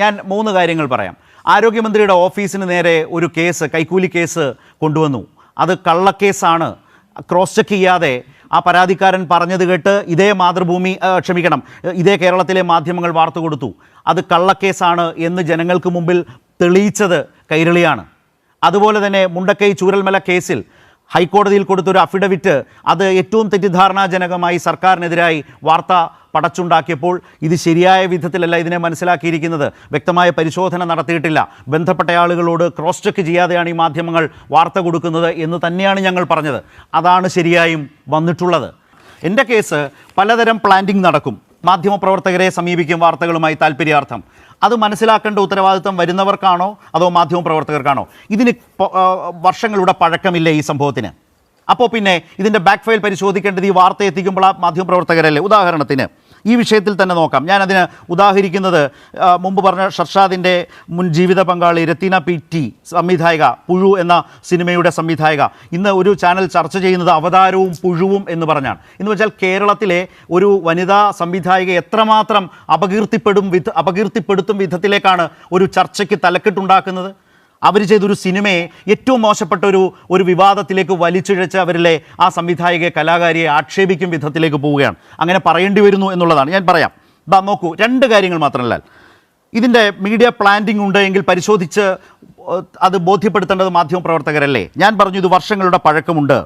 ഞാൻ മൂന്ന് കാര്യങ്ങൾ പറയാം. ആരോഗ്യമന്ത്രിയുടെ ഓഫീസിന് നേരെ ഒരു കേസ് കൈക്കൂലി കേസ് കൊണ്ടുവന്നു. അത് കള്ളക്കേസാണ്. ക്രോസ് ചെക്ക് ചെയ്യാതെ ആ പരാതിക്കാരൻ പറഞ്ഞത് കേട്ട് ഇതേ മാതൃഭൂമി ക്ഷമിക്കണം ഇതേ കേരളത്തിലെ മാധ്യമങ്ങൾ വാർത്ത കൊടുത്തു അത് കള്ളക്കേസാണ് എന്ന് ജനങ്ങൾക്ക് മുമ്പിൽ തെളിയിച്ചത് കൈരളിയാണ്. അതുപോലെ തന്നെ മുണ്ടക്കൈ ചൂരൽമല കേസിൽ ഹൈക്കോടതിയിൽ കൊടുത്തൊരു അഫിഡവിറ്റ് അത് ഏറ്റവും തെറ്റിദ്ധാരണാജനകമായി സർക്കാരിനെതിരായി വാർത്ത പടച്ചുണ്ടാക്കിയപ്പോൾ ഇത് ശരിയായ വിധത്തിലല്ല ഇതിനെ മനസ്സിലാക്കിയിരിക്കുന്നത്. വ്യക്തമായ പരിശോധന നടത്തിയിട്ടില്ല. ബന്ധപ്പെട്ട ആളുകളോട് ക്രോസ് ചെക്ക് ചെയ്യാതെയാണ് ഈ മാധ്യമങ്ങൾ വാർത്ത കൊടുക്കുന്നത് എന്ന് തന്നെയാണ് ഞങ്ങൾ പറഞ്ഞത്. അതാണ് ശരിയായും വന്നിട്ടുള്ളത്. എന്റെ കേസ് പലതരം പ്ലാന്റിംഗ് നടക്കും. മാധ്യമപ്രവർത്തകരെ സമീപിക്കും വാർത്തകളുമായി താല്പര്യാർത്ഥം അത് മനസ്സിലാക്കേണ്ട ഉത്തരവാദിത്വം വരുന്നവർക്കാണോ അതോ മാധ്യമ പ്രവർത്തകർക്കാണോ ഇതിന് വർഷങ്ങളുടെ പഴക്കമില്ല ഈ സംഭവത്തിന്? അപ്പോൾ പിന്നെ ഇതിന്റെ ബാക്ക് ഫയൽ പരിശോധിക്കേണ്ടത് ഈ വാർത്ത എത്തിക്കുമ്പോൾ ആ മാധ്യമപ്രവർത്തകരല്ലേ? ഉദാഹരണത്തിന് ഈ വിഷയത്തിൽ തന്നെ നോക്കാം. ഞാനതിന് ഉദാഹരിക്കുന്നത് മുമ്പ് പറഞ്ഞ ഷർഷാദിന്റെ മുൻ ജീവിത പങ്കാളി രത്തീന പി ടി സംവിധായിക പുഴു എന്ന സിനിമയുടെ സംവിധായിക. ഇന്ന് ഒരു ചാനൽ ചർച്ച ചെയ്യുന്നത് അവതാരവും പുഴുവും എന്ന് പറഞ്ഞാണ്. എന്ന് വെച്ചാൽ കേരളത്തിലെ ഒരു വനിതാ സംവിധായിക എത്രമാത്രം അപകീർത്തിപ്പെടും വിധ അപകീർത്തിപ്പെടുത്തും വിധത്തിലേക്കാണ് ഒരു ചർച്ചയ്ക്ക് തലക്കെട്ടുണ്ടാക്കുന്നത്? അവർ ചെയ്തൊരു സിനിമയെ ഏറ്റവും മോശപ്പെട്ട ഒരു ഒരു വിവാദത്തിലേക്ക് വലിച്ചിഴച്ച് അവരിലെ ആ സംവിധായകയെ കലാകാരിയെ ആക്ഷേപിക്കും വിധത്തിലേക്ക് പോവുകയാണ്. അങ്ങനെ പറയേണ്ടി വരുന്നു എന്നുള്ളതാണ്. ഞാൻ പറയാം. ബാ നോക്കൂ രണ്ട് കാര്യങ്ങൾ മാത്രമല്ല. ഇതിന്റെ മീഡിയ പ്ലാന്റിംഗ് ഉണ്ട് എങ്കിൽ പരിശോധിച്ച് അത് ബോധ്യപ്പെടുത്തേണ്ടത് മാധ്യമപ്രവർത്തകരല്ലേ ഞാൻ പറഞ്ഞു ഇത് വർഷങ്ങളുടെ പഴക്കമുണ്ട്.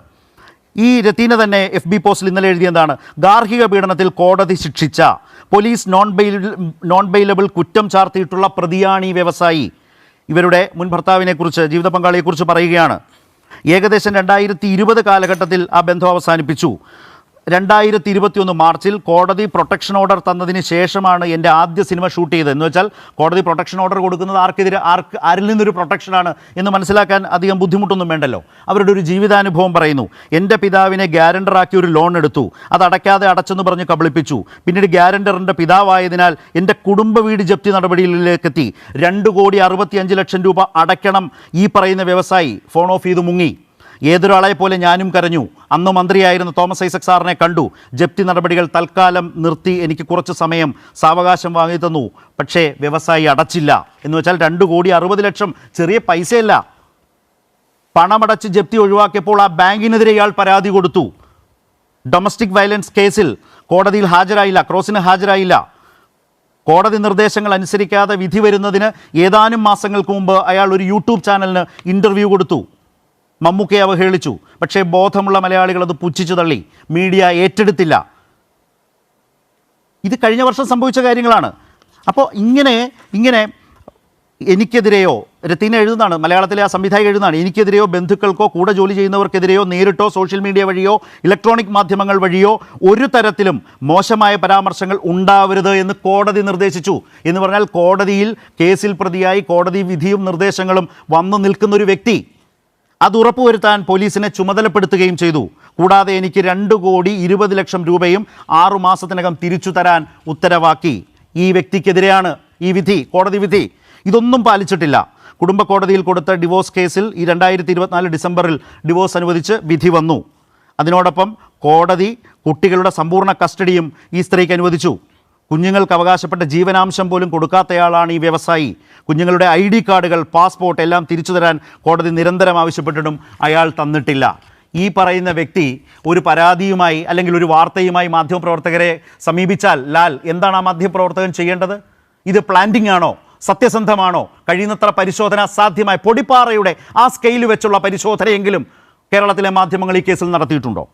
ഈ രത്തീന തന്നെ എഫ് ബി പോസ്റ്റിൽ ഇന്നലെ എഴുതിയതാണ് ഗാർഹിക പീഡനത്തിൽ കോടതി ശിക്ഷിച്ച police non bail non bailable കുറ്റം ചാർത്തിയിട്ടുള്ള പ്രതിയാണ് വ്യവസായി. ഇവരുടെ മുൻ ഭർത്താവിനെക്കുറിച്ച് ജീവിത പങ്കാളിയെക്കുറിച്ച് പറയുകയാണ്. ഏകദേശം രണ്ടായിരത്തി ഇരുപത് കാലഘട്ടത്തിൽ ആ ബന്ധം അവസാനിപ്പിച്ചു. രണ്ടായിരത്തി ഇരുപത്തിയൊന്ന് മാർച്ചിൽ കോടതി പ്രൊട്ടക്ഷൻ ഓർഡർ തന്നതിന് ശേഷമാണ് എന്റെ ആദ്യ സിനിമ ഷൂട്ട് ചെയ്തത്. എന്ന് വെച്ചാൽ കോടതി പ്രൊട്ടക്ഷൻ ഓർഡർ കൊടുക്കുന്നത് ആർക്കെതിരെ ആർക്ക് ആരിൽ നിന്നൊരു പ്രൊട്ടക്ഷനാണ് എന്ന് മനസ്സിലാക്കാൻ അധികം ബുദ്ധിമുട്ടൊന്നും വേണ്ടല്ലോ. അവരുടെ ഒരു ജീവിതാനുഭവം പറയുന്നു. എന്റെ പിതാവിനെ ഗ്യാരണ്ടറാക്കി ഒരു ലോൺ എടുത്തു. അത് അടയ്ക്കാതെ അടച്ചെന്ന് പറഞ്ഞ് കബളിപ്പിച്ചു. പിന്നീട് ഗ്യാരണ്ടറിന്റെ പിതാവായതിനാൽ എന്റെ കുടുംബ വീട് ജപ്തി നടപടിയിലേക്കെത്തി. രണ്ട് കോടി അറുപത്തിയഞ്ച് ലക്ഷം രൂപ അടയ്ക്കണം ഈ പറയുന്ന വ്യവസായി. ഫോൺ ഓഫ് ചെയ്ത് മുങ്ങി. ഏതൊരാളെ പോലെ ഞാനും കരഞ്ഞു. അന്ന് മന്ത്രിയായിരുന്ന തോമസ് ഐസക് സാറിനെ കണ്ടു. ജപ്തി നടപടികൾ തൽക്കാലം നിർത്തി. എനിക്ക് കുറച്ച് സമയം സാവകാശം വാങ്ങി തന്നു. പക്ഷേ വ്യവസായി അടച്ചില്ല. എന്ന് വെച്ചാൽ രണ്ട് കോടി അറുപത് ലക്ഷം ചെറിയ പൈസയല്ല. പണമടച്ച് ജപ്തി ഒഴിവാക്കിയപ്പോൾ ആ ബാങ്കിനെതിരെ ഇയാൾ പരാതി കൊടുത്തു. ഡൊമസ്റ്റിക് വയലൻസ് കേസിൽ കോടതിയിൽ ഹാജരായില്ല. ക്രോസിന് ഹാജരായില്ല. കോടതി നിർദ്ദേശങ്ങൾ അനുസരിക്കാതെ വിധി വരുന്നതിന് ഏതാനും മാസങ്ങൾക്ക് മുമ്പ് അയാൾ ഒരു യൂട്യൂബ് ചാനലിന് ഇന്റർവ്യൂ കൊടുത്തു. മമ്മൂക്കയെ അവഹേളിച്ചു. പക്ഷേ ബോധമുള്ള മലയാളികൾ അത് പുച്ഛിച്ചു തള്ളി. മീഡിയ ഏറ്റെടുത്തില്ല. ഇത് കഴിഞ്ഞ വർഷം സംഭവിച്ച കാര്യങ്ങളാണ്. അപ്പോൾ ഇങ്ങനെ ഇങ്ങനെ എനിക്കെതിരെയോ രത്തീന എഴുതുന്നതാണ് മലയാളത്തിലെ ആ സംവിധായക എഴുതുന്നതാണ് എനിക്കെതിരെയോ ബന്ധുക്കൾക്കോ കൂടെ ജോലി ചെയ്യുന്നവർക്കെതിരെയോ നേരിട്ടോ സോഷ്യൽ മീഡിയ വഴിയോ ഇലക്ട്രോണിക് മാധ്യമങ്ങൾ വഴിയോ ഒരു തരത്തിലും മോശമായ പരാമർശങ്ങൾ ഉണ്ടാവരുത് എന്ന് കോടതി നിർദ്ദേശിച്ചു. എന്ന് പറഞ്ഞാൽ കോടതിയിൽ കേസിൽ പ്രതിയായി കോടതി വിധിയും നിർദ്ദേശങ്ങളും വന്നു നിൽക്കുന്നൊരു വ്യക്തി അത് ഉറപ്പുവരുത്താൻ പോലീസിനെ ചുമതലപ്പെടുത്തുകയും ചെയ്തു. കൂടാതെ എനിക്ക് രണ്ട് കോടി ഇരുപത് ലക്ഷം രൂപയും ആറു മാസത്തിനകം തിരിച്ചു തരാൻ ഉത്തരവാക്കി. ഈ വ്യക്തിക്കെതിരെയാണ് ഈ വിധി കോടതി വിധി. ഇതൊന്നും പാലിച്ചിട്ടില്ല. കുടുംബ കോടതിയിൽ കൊടുത്ത ഡിവോഴ്സ് കേസിൽ ഈ രണ്ടായിരത്തി ഇരുപത്തിനാല് ഡിസംബറിൽ ഡിവോഴ്സ് അനുവദിച്ച് വിധി വന്നു. അതിനോടൊപ്പം കോടതി കുട്ടികളുടെ സമ്പൂർണ കസ്റ്റഡിയും ഈ സ്ത്രീക്ക് അനുവദിച്ചു. കുഞ്ഞുങ്ങൾക്ക് അവകാശപ്പെട്ട ജീവനാംശം പോലും കൊടുക്കാത്തയാളാണ് ഈ വ്യവസായി. കുഞ്ഞുങ്ങളുടെ ഐ ഡി കാർഡുകൾ പാസ്പോർട്ട് എല്ലാം തിരിച്ചു തരാൻ കോടതി നിരന്തരം ആവശ്യപ്പെട്ടിട്ടും അയാൾ തന്നിട്ടില്ല. ഈ പറയുന്ന വ്യക്തി ഒരു പരാതിയുമായി അല്ലെങ്കിൽ ഒരു വാർത്തയുമായി മാധ്യമപ്രവർത്തകരെ സമീപിച്ചാൽ ലാൽ എന്താണ് ആ മാധ്യമപ്രവർത്തകൻ ചെയ്യേണ്ടത്? ഇത് പ്ലാന്റിംഗ് ആണോ? സത്യസന്ധമാണോ? കഴിയുന്നത്ര പരിശോധന സാധ്യമായ പൊടിപ്പാറയുടെ ആ സ്കെയിൽ വെച്ചുള്ള പരിശോധനയെങ്കിലും കേരളത്തിലെ മാധ്യമങ്ങൾ ഈ കേസിൽ നടത്തിയിട്ടുണ്ടോ?